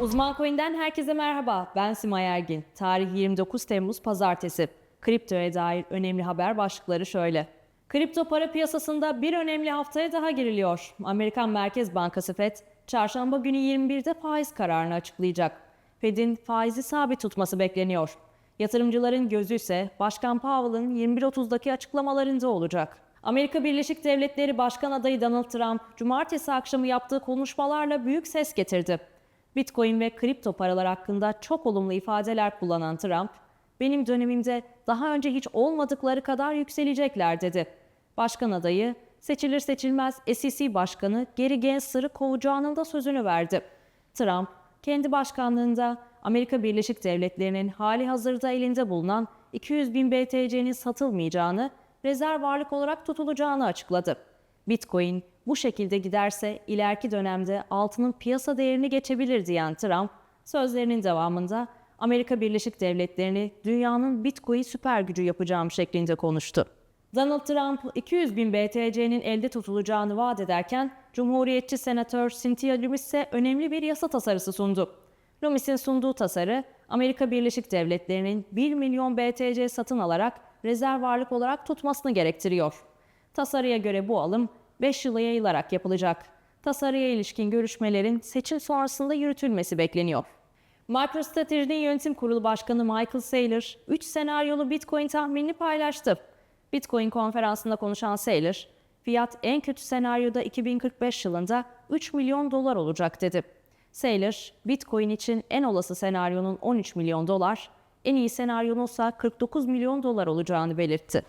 Uzman Coin'den herkese merhaba. Ben Simay Ergin. Tarih 29 Temmuz Pazartesi. Kriptoya dair önemli haber başlıkları şöyle. Kripto para piyasasında bir önemli haftaya daha giriliyor. Amerikan Merkez Bankası FED, çarşamba günü 21'de faiz kararını açıklayacak. Fed'in faizi sabit tutması bekleniyor. Yatırımcıların gözü ise Başkan Powell'ın 21.30'daki açıklamalarında olacak. Amerika Birleşik Devletleri Başkan adayı Donald Trump, cumartesi akşamı yaptığı konuşmalarla büyük ses getirdi. Bitcoin ve kripto paralar hakkında çok olumlu ifadeler kullanan Trump, benim dönemimde daha önce hiç olmadıkları kadar yükselecekler dedi. Başkan adayı, seçilir seçilmez SEC Başkanı Gary Gensler'ı kovacağının da sözünü verdi. Trump, kendi başkanlığında Amerika Birleşik Devletleri'nin hali hazırda elinde bulunan 200 bin BTC'nin satılmayacağını, rezerv varlık olarak tutulacağını açıkladı. Bitcoin bu şekilde giderse ileriki dönemde altının piyasa değerini geçebilir diyen Trump, sözlerinin devamında Amerika Birleşik Devletleri'ni dünyanın Bitcoin süper gücü yapacağım şeklinde konuştu. Donald Trump 200 bin BTC'nin elde tutulacağını vaat ederken Cumhuriyetçi Senatör Cynthia Lummis ise önemli bir yasa tasarısı sundu. Lummis'in sunduğu tasarı Amerika Birleşik Devletleri'nin 1 milyon BTC satın alarak rezerv varlık olarak tutmasını gerektiriyor. Tasarıya göre bu alım 5 yıla yayılarak yapılacak. Tasarıya ilişkin görüşmelerin seçim sonrasında yürütülmesi bekleniyor. MicroStrategy'nin yönetim kurulu başkanı Michael Saylor, 3 senaryolu Bitcoin tahminini paylaştı. Bitcoin konferansında konuşan Saylor, fiyat en kötü senaryoda 2045 yılında 3 milyon dolar olacak dedi. Saylor, Bitcoin için en olası senaryonun 13 milyon dolar, en iyi senaryonun ise 49 milyon dolar olacağını belirtti.